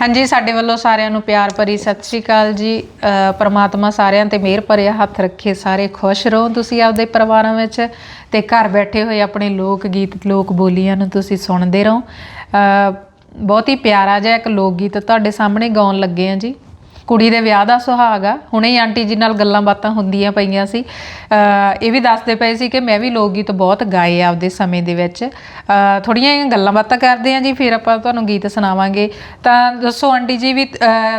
ਹਾਂਜੀ, ਸਾਡੇ ਵੱਲੋਂ ਸਾਰਿਆਂ ਨੂੰ ਪਿਆਰ ਭਰੀ ਸਤਿ ਸ਼੍ਰੀ ਅਕਾਲ ਜੀ। ਪਰਮਾਤਮਾ ਸਾਰਿਆਂ ਤੇ ਮਿਹਰ ਭਰਿਆ ਹੱਥ ਰੱਖੇ, ਸਾਰੇ ਖੁਸ਼ ਰਹੋ ਤੁਸੀਂ ਆਪਦੇ ਪਰਿਵਾਰਾਂ ਵਿੱਚ ਤੇ ਘਰ ਬੈਠੇ ਹੋਏ ਆਪਣੇ ਲੋਕ ਗੀਤ ਲੋਕ ਬੋਲੀਆਂ ਨੂੰ ਤੁਸੀਂ ਸੁਣਦੇ ਰਹੋ। ਬਹੁਤ ਹੀ ਪਿਆਰਾ ਜਿਹਾ ਇੱਕ ਲੋਕ ਗੀਤ ਤੁਹਾਡੇ ਸਾਹਮਣੇ ਗਾਉਣ ਲੱਗੇ ਆ ਜੀ। ਕੁੜੀ ਦੇ ਵਿਆਹ ਦਾ ਸੁਹਾਗ ਆ। ਹੁਣੇ ਹੀ ਆਂਟੀ ਜੀ ਨਾਲ ਗੱਲਾਂ ਬਾਤਾਂ ਹੁੰਦੀਆਂ ਪਈਆਂ ਸੀ। ਇਹ ਵੀ ਦੱਸਦੇ ਪਏ ਸੀ ਕਿ ਮੈਂ ਵੀ ਲੋਕ ਗੀਤ ਬਹੁਤ ਗਾਏ ਆ ਆਪਦੇ ਸਮੇਂ ਦੇ ਵਿੱਚ। ਥੋੜੀਆਂ ਗੱਲਾਂ ਬਾਤਾਂ ਕਰਦੇ ਆ ਜੀ ਫਿਰ ਆਪਾਂ ਤੁਹਾਨੂੰ ਗੀਤ ਸੁਣਾਵਾਂਗੇ। ਤਾਂ ਦੱਸੋ ਆਂਟੀ ਜੀ ਵੀ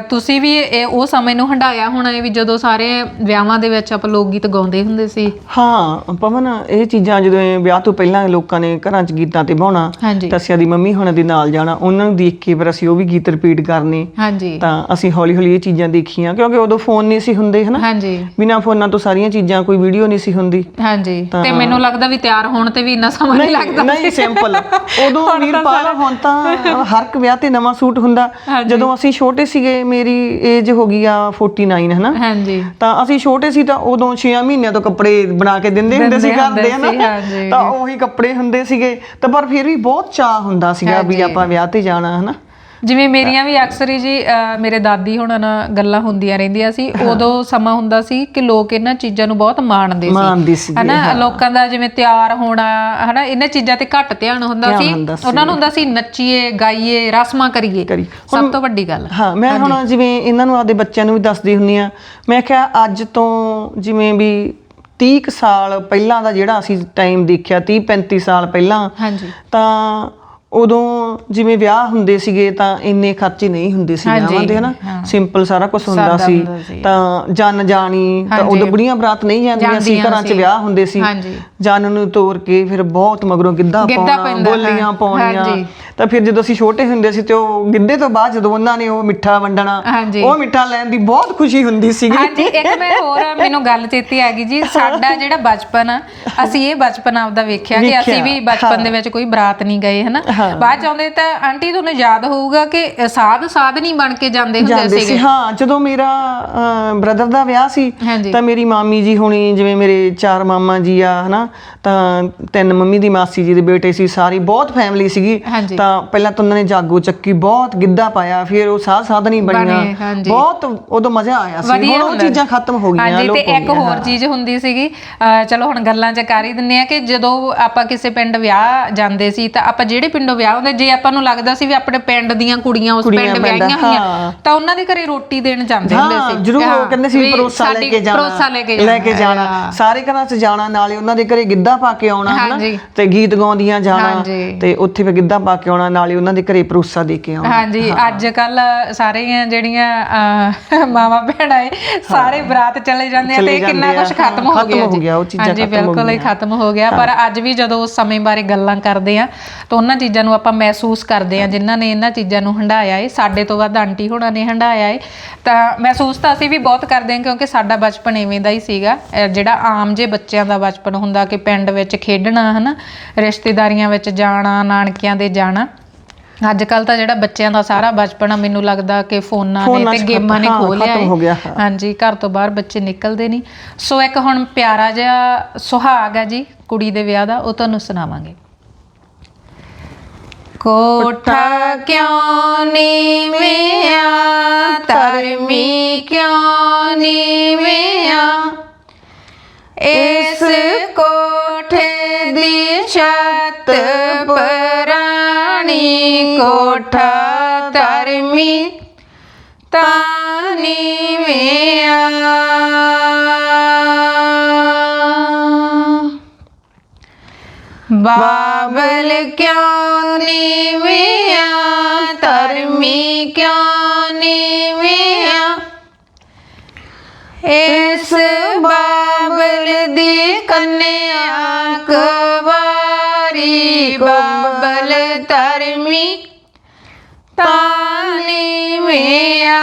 ਤੁਸੀਂ ਵੀ ਇਹ ਉਹ ਸਮੇਂ ਨੂੰ ਹੰਡਾਇਆ ਹੋਣਾ ਹੈ ਵੀ ਜਦੋਂ ਸਾਰੇ ਵਿਆਹਾਂ ਦੇ ਵਿੱਚ ਆਪਾਂ ਲੋਕ ਗੀਤ ਗਾਉਂਦੇ ਹੁੰਦੇ ਸੀ? ਹਾਂ ਪਵਨ ਇਹ ਚੀਜ਼ਾਂ ਜਦੋਂ ਵਿਆਹ ਤੋਂ ਪਹਿਲਾਂ ਲੋਕਾਂ ਨੇ ਘਰਾਂ 'ਚ ਗੀਤਾਂ ਤੇ ਬਾਉਣਾ ਹਾਂਜੀ। ਤਸਿਆ ਦੀ ਮੰਮੀ ਹੁਣਾਂ ਦੇ ਨਾਲ ਜਾਣਾ ਉਹਨਾਂ ਨੂੰ ਦੇਖ ਕੇ ਫਿਰ ਅਸੀਂ ਉਹ ਵੀ ਗੀਤ ਰਿਪੀਟ ਕਰਨੇ। ਹਾਂਜੀ। ਤਾਂ ਅਸੀਂ ਹੌਲੀ ਹੌਲੀ ਇਹ ਚੀਜ਼ਾਂ ਦੇਖੀਆਂ ਕਿਉਂਕਿ ਉਦੋਂ ਫੋਨ ਨਹੀਂ ਸੀ ਹੁੰਦੇ ਹਨਾ? ਹਾਂਜੀ। ਬਿਨਾਂ ਫੋਨਾਂ ਤੋਂ ਸਾਰੀਆਂ ਚੀਜ਼ਾਂ ਕੋਈ ਵੀਡੀਓ ਨਹੀਂ ਸੀ ਹੁੰਦੀ। ਹਾਂਜੀ। ਤੇ ਮੈਨੂੰ ਲੱਗਦਾ ਵੀ ਤਿਆਰ ਹੋਣ ਤੇ ਵੀ ਇੰਨਾ ਸਮਾਂ ਨਹੀਂ ਲੱਗਦਾ। ਨਹੀਂ ਸਿੰਪਲ ਉਦੋਂ ਵੀਰਪਾਲ ਹੁਣ ਤਾਂ ਹਰ ਇੱਕ ਵਿਆਹ ਤੇ ਨਵਾਂ ਸੂਟ ਹੁੰਦਾ। ਜਦੋਂ ਅਸੀਂ ਛੋਟੇ ਸੀਗੇ ਮੇਰੀ ਏਜ ਹੋ ਗਈ ਆ 49 ਹਨਾ? ਹਾਂਜੀ। ਤਾਂ ਅਸੀਂ ਛੋਟੇ ਸੀ ਤਾਂ ਉਦੋਂ 6 ਮਹੀਨਿਆਂ ਤੋਂ ਕੱਪੜੇ ਬਣਾ ਕੇ ਦਿੰਦੇ ਹੁੰਦੇ ਸੀ ਘਰ ਦੇ ਹਨਾ। ਤਾਂ ਉਹੀ ਕੱਪੜੇ ਹੁੰਦੇ ਸੀਗੇ। ਤਾਂ ਪਰ ਫਿਰ ਵੀ ਬਹੁਤ ਚਾਹ ਹੁੰਦਾ ਸੀਗਾ ਵੀ ਆਪਾਂ ਵਿਆਹ ਤੇ ਜਾਣਾ ਹਨਾ? ਜਿਵੇਂ ਮੇਰੀਆਂ ਵੀ ਅਕਸਰ ਹੀ ਜੀ ਅਹ ਮੇਰੇ ਦਾਦੀ ਹੁਣਾਂ ਨਾਲ ਗੱਲਾਂ ਹੁੰਦੀਆਂ ਰਹਿੰਦੀਆਂ ਸੀ ਉਦੋਂ ਸਮਾਂ ਹੁੰਦਾ ਸੀ ਕਿ ਲੋਕ ਇਹਨਾਂ ਚੀਜ਼ਾਂ ਨੂੰ ਬਹੁਤ ਮਾਣਦੇ ਸੀ। ਮਾਣਦੇ ਸੀਗੇ, ਹਨਾ ਲੋਕਾਂ ਦਾ ਜਿਵੇਂ ਤਿਆਰ ਹੋਣਾ ਹਨਾ ਇਹਨਾਂ ਚੀਜ਼ਾਂ ਤੇ ਘੱਟ ਧਿਆਨ ਹੁੰਦਾ ਧਿਆਨ ਸੀ। ਉਹਨਾਂ ਨੂੰ ਹੁੰਦਾ ਸੀ ਨੱਚੀਏ ਗਾਈਏ ਰਸਮਾਂ ਕਰੀਏ। ਕਰੀ। ਸਭ ਤੋਂ ਵੱਡੀ ਗੱਲ। ਹਾਂ ਮੈਂ ਹੁਣ ਜਿਵੇਂ ਇਹਨਾਂ ਨੂੰ ਆਪਦੇ ਬੱਚਿਆਂ ਨੂੰ ਵੀ ਦੱਸਦੀ ਹੁੰਨੀ ਆ ਮੈਂ ਕਿਹਾ ਅੱਜ ਤੋਂ ਜਿਵੇਂ ਵੀ 30 ਕੁ ਸਾਲ ਪਹਿਲਾਂ ਦਾ ਜਿਹੜਾ ਅਸੀਂ ਟਾਈਮ ਦੇਖਿਆ 30 35 ਸਾਲ ਪਹਿਲਾਂ ਹਾਂਜੀ। ਤਾਂ ਉਦੋਂ ਜਿਵੇਂ ਵਿਆਹ ਹੁੰਦੇ ਸੀਗੇ ਤਾਂ ਇੰਨੇ ਖਰਚੇ ਨਹੀਂ ਹੁੰਦੇ ਸੀ ਵਿਆਹਾਂ ਦੇ ਹਨਾ ਸਿੰਪਲ ਸਾਰਾ ਕੁਝ ਹੁੰਦਾ ਸੀ। ਤਾਂ ਜਨ ਜਾਣੀ ਤਾਂ ਉਦੋਂ ਬੁੜੀਆਂ ਬਰਾਤ ਨਹੀਂ ਜਾਂਦੀਆਂ ਸੀ ਘਰਾਂ 'ਚ। ਵਿਆਹ ਹੁੰਦੇ ਸੀ। ਜਨ ਨੂੰ ਤੋਰ ਕੇ ਫਿਰ ਬਹੁਤ ਮਗਰੋਂ ਗਿੱਧਾ ਪਾਉਣਾ ਬੋਲੀਆਂ। ਪਾਉਣੀਆਂ ਹਾਂਜੀ। ਤਾਂ ਫਿਰ ਜਦੋਂ ਅਸੀਂ ਛੋਟੇ ਹੁੰਦੇ ਸੀ ਤੇ ਉਹ ਗਿੱਧੇ ਤੋਂ ਬਾਅਦ ਜਦੋਂ ਉਹਨਾਂ ਨੇ ਉਹ ਮਿੱਠਾ ਵੰਡਣਾ ਹਾਂਜੀ। ਉਹ ਮਿੱਠਾ ਲੈਣ ਦੀ ਬਹੁਤ ਖੁਸ਼ੀ ਹੁੰਦੀ ਸੀਗੀ ਹਾਂਜੀ ਇੱਕ ਮੈਂ ਹੋਰ ਮੈਨੂੰ ਗੱਲ ਚੇਤੇ ਆ ਗਈ ਜੀ ਸਾਡਾ ਜਿਹੜਾ ਬਚਪਨ ਆ ਅਸੀਂ ਇਹ ਬਚਪਨ ਆਪਦਾ ਵੇਖਿਆ ਕਿ ਅਸੀਂ ਵੇਖਿਆ, ਵੀ ਬਚਪਨ ਦੇ ਵਿੱਚ ਕੋਈ ਬਰਾਤ ਨਹੀਂ ਗਏ ਹਨਾ ਬਾਅਦ ਚ ਆਉਂਦੇ ਤਾਂ ਆਂਟੀ ਤੁਹਾਨੂੰ ਯਾਦ ਹੋਊਗਾ ਕਿ ਸਾਧ ਸਾਧ ਨਹੀਂ ਬਣ ਕੇ ਜਾਂਦੇ ਹੁੰਦੇ ਸੀ ਸੀਗੇ ਹਾਂ ਜਦੋਂ ਮੇਰਾ ਬ੍ਰਦਰ ਦਾ ਵਿਆਹ ਸੀ ਹਾਂਜੀ। ਤਾਂ ਮੇਰੀ ਮਾਮੀ ਜੀ ਹੁਣੀ ਜਿਵੇਂ ਮੇਰੇ ਚਾਰ ਮਾਮਾ ਜੀ ਆ ਹਨਾ ਤਾਂ ਤਿੰਨ ਮੰਮੀ ਦੀ ਮਾਸੀ ਜੀ ਦੇ ਬੇਟੇ ਸੀ ਸਾਰੀ ਬਹੁਤ ਫੈਮਿਲੀ ਸੀਗੀ ਹਾਂਜੀ। ਤਾਂ ਪਹਿਲਾਂ ਤਾਂ ਉਹਨਾਂ ਨੇ ਜਾਗੋ ਚੱਕੀ ਬਹੁਤ ਗਿੱਧਾ ਪਾਇਆ ਫਿਰ ਉਹ ਸਾਧ ਸਾਧਨੀ ਬਣੇ, ਬਣੀਆਂ ਹਾਂਜੀ। ਬਹੁਤ ਉਦੋਂ ਮਜ਼ਾ ਆਇਆ ਸੀ ਹੁਣ ਉਹ ਹੁੰਦਾ ਚੀਜ਼ਾਂ ਖਤਮ ਹੋ ਗਈਆਂ ਹਾਂਜੀ ਲੋਪ ਤੇ ਹੋ ਇੱਕ ਹੋਰ ਹਾਂ। ਚੀਜ਼ ਹੁੰਦੀ ਸੀਗੀ ਅਹ ਚਲੋ ਹੁਣ ਗੱਲਾਂ ਚ ਕਰ ਹੀ ਦਿੰਨੇ ਆ ਕਿ ਜਦੋਂ ਆਪਾਂ ਕਿਸੇ ਪਿੰਡ ਵਿਆਹ ਜਾਂਦੇ ਸੀ ਤਾਂ ਆਪਾਂ ਜਿਹੜੇ ਪਿੰਡੋਂ ਵਿਆਹ ਹੁੰਦੇ ਜੇ ਆਪਾਂ ਨੂੰ ਲੱਗਦਾ ਸੀ ਵੀ ਆਪਣੇ ਪਿੰਡ ਦੀਆਂ ਕੁੜੀਆਂ ਉਸ ਕੁੜੀਆਂ ਪਿੰਡ ਪਿੰਡ, ਵਿਆਹੀਆਂ ਹੋਈਆਂ ਹਾਂ। ਤਾਂ ਉਹਨਾਂ ਦੇ ਘਰੇ ਰੋਟੀ ਦੇਣ ਜਾਂਦੇ ਹੁੰਦੇ ਹਾਂ ਸੀ ਜਰੂਰ ਹਾਂ, ਉਹ ਕਹਿੰਦੇ ਸੀ ਵੀ ਪਰੋਸਾ ਲੈ ਸਾਡੀ ਕੇ ਜਾਣਾ ਲੈ ਕੇ ਜਾਣਾ। ਸਾਰੇ ਘਰਾਂ 'ਚ ਜਾਣਾ ਨਾਲੇ ਉਹਨਾਂ ਦੇ ਘਰੇ ਗਿੱਧਾ ਪਾ ਕੇ ਆਉਣਾ ਹਨਾ ਹਾਂਜੀ। ਤੇ ਗੀਤ ਗਾਉਂਦੀਆਂ ਜਾਣਾ ਹਾਂਜੀ। ਤੇ ਉੱਥੇ ਫਿਰ ਗਿੱਧਾ ਪਾ ਕੇ ਆਉਣਾ ਨਾਲੇ ਉਹਨਾਂ ਦੇ ਘਰੇ ਪਰੋਸਾ ਦੇ ਕੇ ਆਉਣਾ। ਹਾਂਜੀ ਅੱਜ ਕੱਲ ਸਾਰੀਆਂ ਜਿਹੜੀਆਂ ਮਾਵਾਂ ਭੈਣਾਂ ਏ ਸਾਰੇ ਬਰਾਤ ਚਲੇ ਜਾਂਦੇ ਆ ਤੇ ਕਿੰਨਾ ਆ, ਕੁਝ ਖਤਮ ਹੋ ਖਤਮ ਗਿਆ ਹੋ ਗਿਆ, ਉਹ ਚੀਜ਼ਾਂ ਖਤਮ ਹੋ ਬਿਲਕੁਲ ਹੀ ਗਈਆਂ। ਖਤਮ ਹੋ ਗਿਆ। ਪਰ ਅੱਜ ਵੀ ਜਦੋਂ ਉਸ ਸਮੇਂ ਬਾਰੇ ਗੱਲਾਂ ਕਰਦੇ ਆ ਤਾਂ ਉਹਨਾਂ ਚੀਜ਼ਾਂ ਨੂੰ ਆਪਾਂ ਮਹਿਸੂਸ ਕਰਦੇ ਆ ਜਿਨ੍ਹਾਂ ਨੇ ਇਹਨਾਂ ਚੀਜ਼ਾਂ ਨੂੰ ਹੰਡਾਇਆ ਏ। ਸਾਡੇ ਤੋਂ ਵੱਧ ਆਂਟੀ ਹੋਣਾ ਨੇ ਹੰਡਾਇਆ ਏ। ਤਾਂ ਮਹਿਸੂਸ ਤਾਂ ਅਸੀਂ ਵੀ ਬਹੁਤ ਕਰਦੇ ਹਾਂ ਕਿਉਂਕਿ ਸਾਡਾ ਬਚਪਨ ਐਵੇਂ ਦਾ ਹੀ ਸੀਗਾ। ਜਿਹੜਾ ਆਮ ਜੇ ਬੱਚਿਆਂ ਦਾ ਬਚਪਨ ਹੁੰਦਾ ਕਿ ਪਿੰਡ ਵਿੱਚ ਖੇਡਣਾ ਹਨਾ? ਰਿਸ਼ਤੇਦਾਰੀਆਂ ਵਿੱਚ ਜਾਣਾ ਨਾਨਕਿਆਂ ਦੇ ਜਾਣਾ। ਅੱਜ ਕੱਲ ਤਾਂ ਜਿਹੜਾ ਬੱਚਿਆਂ ਦਾ ਸਾਰਾ ਬਚਪਨ ਮੈਨੂੰ ਲੱਗਦਾ ਕਿ ਫੋਨਾਂ ਨੇ ਫੋਨਾਂ ਤੇ 'ਚ ਗੇਮਾਂ ਨੇ ਖੋਹ ਲਿਆ ਖਤਮ। ਹੋ ਗਿਆ, ਹਾਂ। ਹਾਂਜੀ ਘਰ ਤੋਂ ਬਾਹਰ ਬੱਚੇ ਨਿਕਲਦੇ ਨਹੀਂ ਸੋ ਇੱਕ ਹੁਣ ਪਿਆਰਾ ਜਿਹਾ ਸੁਹਾਗ ਹੈ ਜੀ ਕੁੜੀ ਦੇ ਵਿਆਹ ਦਾ ਉਹ ਤੁਹਾਨੂੰ ਸੁਣਾਵਾਂਗੇ ਕੋਠਾ ਕਿਉਂ ਨੀਵਿਆ ਧਰਮੀ ਕਿਉਂ ਨੀਵਿਆ ਇਸ ਕੋਠੇ ਦੀ ਛੱਤ ਪਰਾਣੀ ਕੋਠਾ ਧਰਮੀ ਤਾਨੀ ਵਿਆ ਬਾਬਲ ਕਿਉਂ ਨੀਵਿਆ ਧਰਮੀ ਕਿਉਂ ਨੀਵਿਆ ਬਾਬਲ ਧਰਮੀ ਤਾਨੀ ਮਿਆ।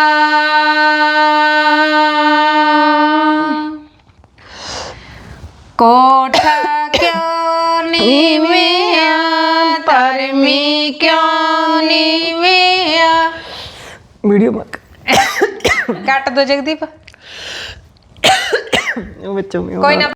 ਕੋਠਾ ਕਿਉਂ ਨੀਵਿਆ ਧਰਮੀ ਕਿਉਂ ਨੀਵਿਆ ਵੀਡੀਓ ਮੱਕ ਕੱਟ ਦੋ ਜਗਦੀਪ। ਵਿੱਚੋਂ ਵੀ ਕੋਈ ਨਾ।